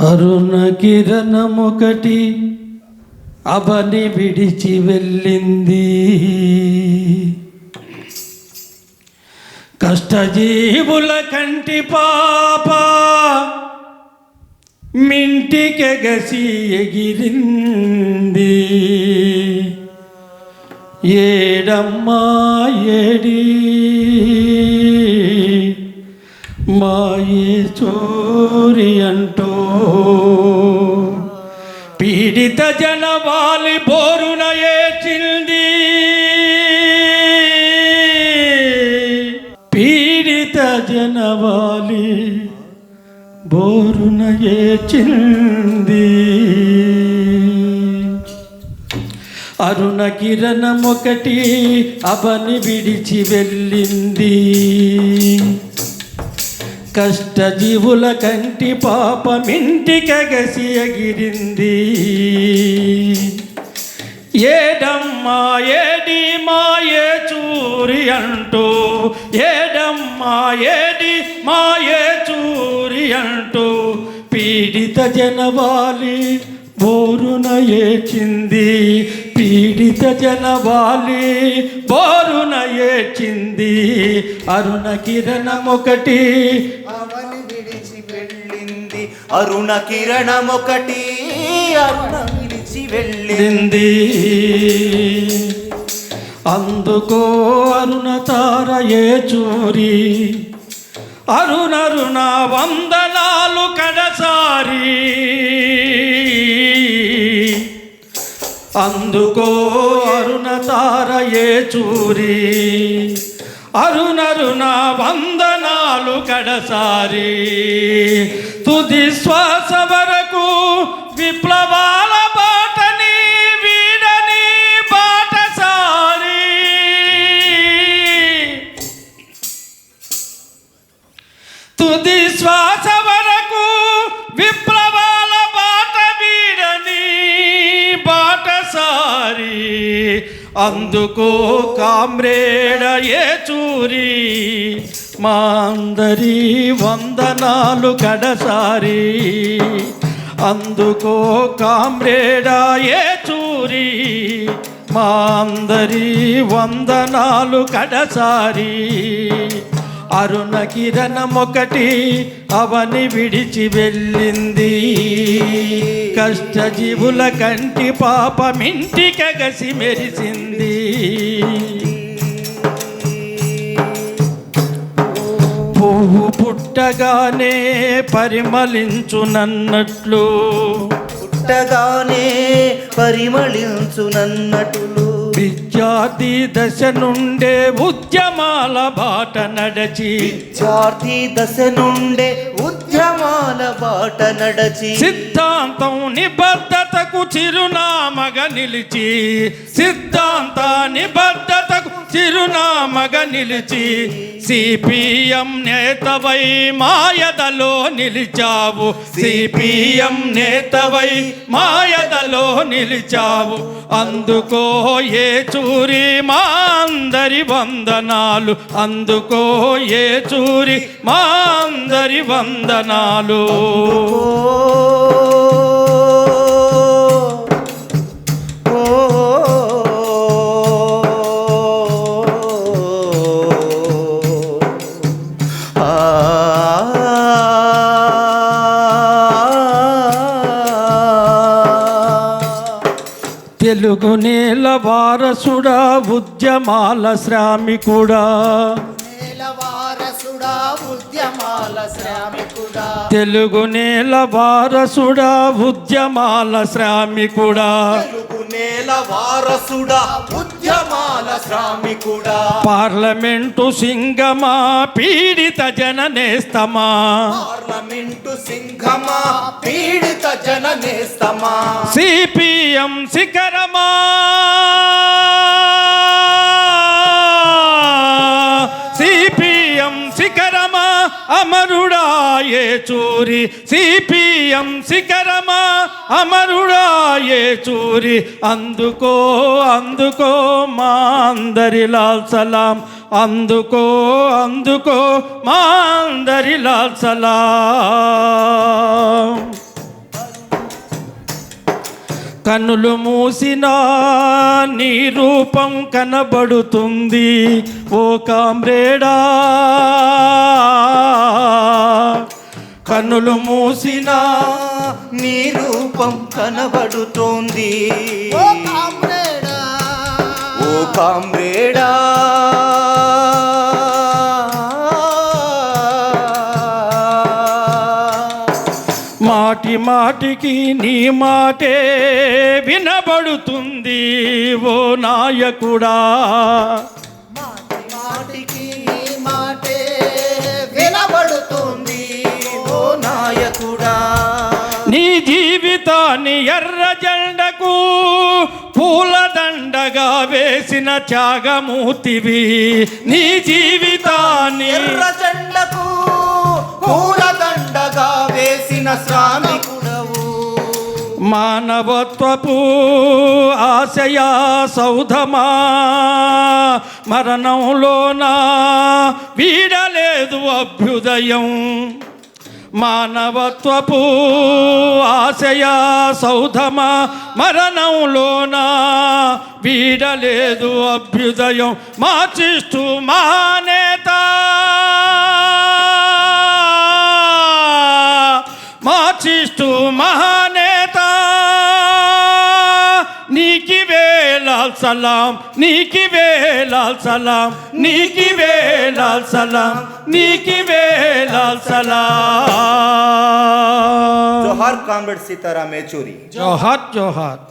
అరుణ కిరణమొకటి అవని విడిచి వెళ్ళింది. కష్టజీవుల కంటి పాప మింటికెగసి ఎగిరింది. ఏడమ్మా ఏడి మాయే చోరి అంటూ పీడిత జనవాలి బోరున ఏచింది పీడిత జనవాలి బోరున ఏచింది అరుణ కిరణం ఒకటి అవని విడిచి వెళ్ళింది. కష్టజీవుల కంటి పాపమింటికగసి ఎగిరింది ఏడమ్మా ఏడి మాయే చూరి అంటూ ఏడమ్మా ఏడి మాయే చూరి అంటూ పీడిత జనవాలి బోరున ఏచింది. పీడిత జనవాలి బోరున ఏచింది అరుణ కిరణం ఒకటి అవని విడిచి వెళ్ళింది. అరుణ కిరణం ఒకటి అరుణ విడిచి వెళ్ళింది. అందుకో అరుణ తార ఏ చూరి? అరుణరుణ వందనాలు కడసారి. అందుకో అరుణ తార ఏ చూరి? అరుణరుణ వందనాలు కడసారి తుది శ్వాస వరకు విప్లవా అందుకో కామ్రేడ ఏ చూరి? మా అందరి వందనాలు కడసారి. అందుకో కామ్రేడ ఏ చూరి? మా అందరి వందనాలు కడసారి. అరుణ కిరణం ఒకటి అవని విడిచి వెళ్ళింది. కష్టజీవుల కంటి పాపమింటికగసి మెరిసింది. పువ్వు పుట్టగానే పరిమళించునన్నట్లు పుట్టగానే పరిమళించునన్నట్లు విద్యార్థి దశ నుండే ఉద్యమాల బాట నడచి. విద్యార్థి దశ నుండే ఉద్యమాల బాట నడచి. సిద్ధాంతం నిబద్ధతకు చిరునామగా నిలిచి. సిద్ధాంత నిబద్ధతకు చిరునామగ నిలిచి సిపిఎం నేతవై మాయదలో నిలిచావు. సిపిఎం నేతవై మాయదలో నిలిచావు. అందుకో ఏ చూరి మా అందరి వందనాలు. అందుకో ఏ చూరి మా అందరి వందనాలు. తెలుగు నేల వారసుడా ఉద్యమాల శ్రామికుడా. తెలుగు నేల వారసుడా ఉద్యమాల శ్రామికుడా. తెలుగు నేల వారసుడా ఉద్యమాల శ్రామికుడా. పార్లమెంటు సింగమా పీడిత జననేస్తమా. పార్లమెంటు సింహమా పీడిత జన నేస్తమా సిపిఎం శిఖరమా సిపిఎం శిఖరమా అమరుడాయే చూరి. సిపిఎం శిఖరమా అమరుడాయే చూరి. అందుకో అందుకో మా అందరి లాల్ సలాం. అందుకో అందుకో మా అందరి లాల్ సలాం. కన్నులు మూసినా నీ రూపం కనబడుతుంది. ఓ కామ్రేడా! కన్నులు మూసినా నీ రూపం కనబడుతోంది. ఓ కామ్రేడా! మాటికి నీ మాటే వినబడుతుంది ఓ నాయకుడా. మాటి మాటికి నీ మాటే వినబడుతుంది ఓ నాయకుడా. నీ జీవితాన్ని ఎర్ర జెండకు పూలదండగా వేసిన త్యాగమూర్తివి. నీ జీవితాన్ని ఎర్ర జెండకు పూలదండగా వేసిన శ్రామికుడవు మానవత్వపు ఆశయ సౌధమా మరణంలోన వీడలేదు అభ్యుదయం. మానవత్వపు ఆశయ సౌధమా మరణంలోన వీడలేదు అభ్యుదయం. మాచిస్తూ మానేత సలాం నీకి వేలాల్ సలాం నీకి వేలాల్ సలాం నీకి వేలాల్ సలాం జోహార్ కామ్రేడ్ సీతారాం ఏచూరి జోహార్ జోహార్